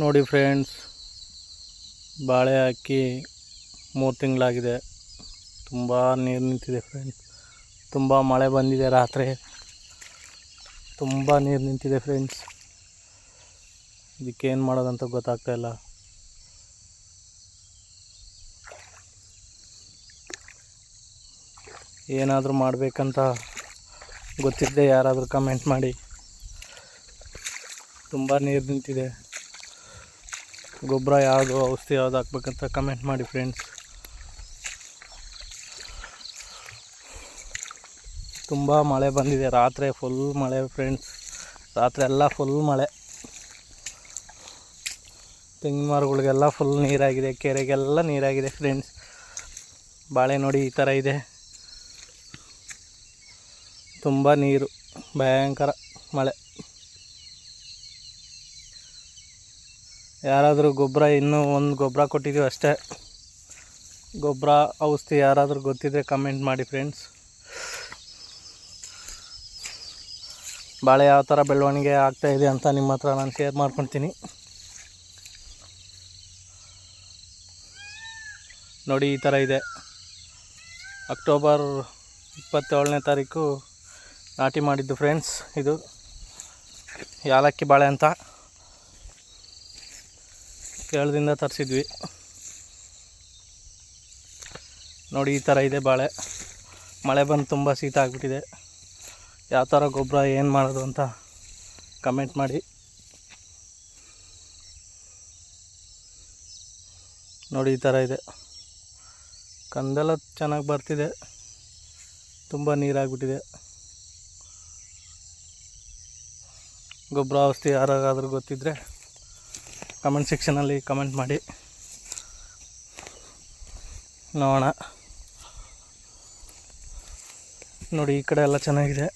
ನೋಡಿ ಫ್ರೆಂಡ್ಸ್, ಬಾಳೆ ಹಾಕಿ ಮೂರು ತಿಂಗಳಾಗಿದೆ. ತುಂಬ ನೀರು ನಿಂತಿದೆ ಫ್ರೆಂಡ್ಸ್. ತುಂಬ ಮಳೆ ಬಂದಿದೆ ರಾತ್ರಿ. ತುಂಬ ನೀರು ನಿಂತಿದೆ ಫ್ರೆಂಡ್ಸ್. ಇದಕ್ಕೇನು ಮಾಡೋದಂತ ಗೊತ್ತಾಗ್ತಾ ಇಲ್ಲ. ಏನಾದರೂ ಮಾಡಬೇಕಂತ ಗೊತ್ತಿದ್ದೆ, ಯಾರಾದರೂ ಕಮೆಂಟ್ ಮಾಡಿ. ತುಂಬ ನೀರು ನಿಂತಿದೆ. ಗೊಬ್ಬರ ಯಾವುದು, ಔಷಧಿ ಯಾವುದು ಹಾಕ್ಬೇಕಂತ ಕಮೆಂಟ್ ಮಾಡಿ ಫ್ರೆಂಡ್ಸ್ ತುಂಬ ಮಳೆ ಬಂದಿದೆ, ರಾತ್ರಿ ಫುಲ್ ಮಳೆ ಫ್ರೆಂಡ್ಸ್ ರಾತ್ರಿ ಎಲ್ಲ ಫುಲ್ ಮಳೆ. ತೆಂಗಿನ ಮರಗಳಿಗೆಲ್ಲ ಫುಲ್ ನೀರಾಗಿದೆ, ಕೆರೆಗೆಲ್ಲ ನೀರಾಗಿದೆ ಫ್ರೆಂಡ್ಸ್ ಬಾಳೆ ನೋಡಿ ಈ ಥರ ಇದೆ. ತುಂಬ ನೀರು, ಭಯಂಕರ ಮಳೆ. ಯಾರಾದರೂ ಗೊಬ್ಬರ ಇನ್ನೂ ಒಂದು ಗೊಬ್ಬರ ಕೊಟ್ಟಿದ್ದೀವಿ ಅಷ್ಟೇ. ಗೊಬ್ಬರ, ಔಷಧಿ ಯಾರಾದರೂ ಗೊತ್ತಿದ್ದರೆ ಕಮೆಂಟ್ ಮಾಡಿ ಫ್ರೆಂಡ್ಸ್. ಬಾಳೆ ಯಾವ ಥರ ಬೆಳವಣಿಗೆ ಆಗ್ತಾಯಿದೆ ಅಂತ ನಿಮ್ಮ ಹತ್ರ ನಾನು ಶೇರ್ ಮಾಡ್ಕೊತೀನಿ ನೋಡಿ, ಈ ಥರ ಇದೆ. ಅಕ್ಟೋಬರ್ ಇಪ್ಪತ್ತೇಳನೇ ತಾರೀಕು ನಾಟಿ ಮಾಡಿದ್ದು ಫ್ರೆಂಡ್ಸ್ ಇದು. ಯಾಲಕ್ಕಿ ಬಾಳೆ ಅಂತ. ಕೇರಳದಿಂದ ತರಿಸಿದ್ವಿ. ನೋಡಿ, ಈ ಥರ ಇದೆ ಬಾಳೆ. ಮಳೆ ಬಂದು ತುಂಬ ಶೀತ ಆಗಿಬಿಟ್ಟಿದೆ. ಯಾವ ಥರ ಗೊಬ್ಬರ, ಏನು ಮಾಡೋದು ಅಂತ ಕಮೆಂಟ್ ಮಾಡಿ. ನೋಡಿ, ಈ ಥರ ಇದೆ. ಕಂದೆಲ್ಲ ಚೆನ್ನಾಗಿ ಬರ್ತಿದೆ. ತುಂಬ ನೀರಾಗ್ಬಿಟ್ಟಿದೆ. ಗೊಬ್ಬರ ಔಷಧಿ ಯಾರಾಗಾದರೂ ಗೊತ್ತಿದ್ದರೆ ಕಮೆಂಟ್ ಸೆಕ್ಷನಲ್ಲಿ ಕಮೆಂಟ್ ಮಾಡಿ. ನೋಡೋಣ. ನೋಡಿ, ಈ ಕಡೆ ಎಲ್ಲ ಚೆನ್ನಾಗಿದೆ.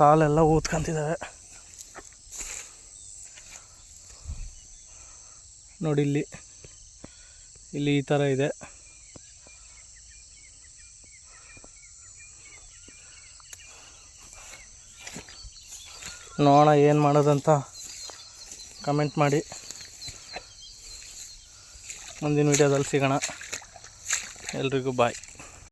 ಕಾಲೆಲ್ಲ ಊದ್ಕೊಂತಿದ್ದಾವೆ ನೋಡಿ, ಇಲ್ಲಿ ಇಲ್ಲಿ ಈ ಥರ ಇದೆ. ನೋಡೋಣ ಏನು ಮಾಡೋದಂತ. ಕಮೆಂಟ್ ಮಾಡಿ. ಮುಂದಿನ ವೀಡಿಯೋದಲ್ಲಿ ಸಿಗೋಣ. ಎಲ್ರಿಗೂ ಬಾಯ್